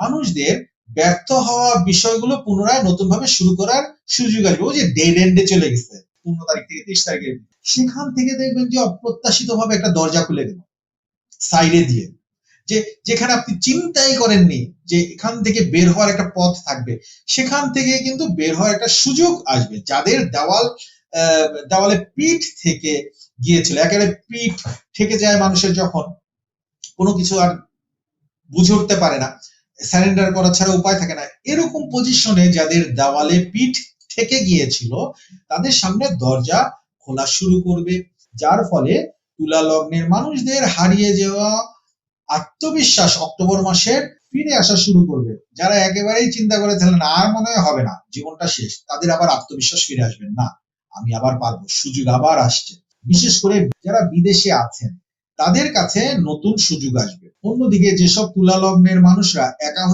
মানুষদের ব্যর্থ হওয়া বিষয়গুলো পুনরায় নতুন ভাবে শুরু করার সুযোগ আসবে। ওই যে ডেড এন্ডে চলে গেছে, পনেরো তারিখ থেকে তিরিশ তারিখে সেখান থেকে দেখবেন যে অপ্রত্যাশিত ভাবে একটা দরজা খুলে গেল সাইডে দিয়ে। যে যেখানে আপনি চিন্তাই করেননি যে এখান থেকে বের হওয়ার একটা পথ থাকবে, সেখান থেকে কিন্তু বের হওয়ার একটা সুযোগ আসবে। যাদের দেওয়াল দেওয়ালে পিঠ থেকে গিয়েছিল, একেবারে পিঠ থেকে যায় মানুষের যখন, কোনো কিছু আর বুঝে উঠতে পারে না। স্যারেন্ডার করা ছাড়া উপায় থাকে না। এরকম পজিশনে যাদের দেওয়ালে পিঠ থেকে গিয়েছিল, তাদের সামনে দরজা খোলা শুরু করবে। যার ফলে তুলা লগ্নের মানুষদের হারিয়ে যাওয়া আত্মবিশ্বাস অক্টোবর মাসের ফিরে আসা শুরু করবে। যারা একেবারেই চিন্তা করে থাকলেন আর মনে হয় হবে না, জীবনটা শেষ তাদের আবার আত্মবিশ্বাস ফিরে আসবেন না, আমি আবার পারব, সুযোগ আবার আসছে। বিশেষ করে যারা বিদেশে আছেন, তাদের কাছে নতুন সুযোগ আসবে। অন্যদিকে যেসব তুলা লগ্নের মানুষরা একা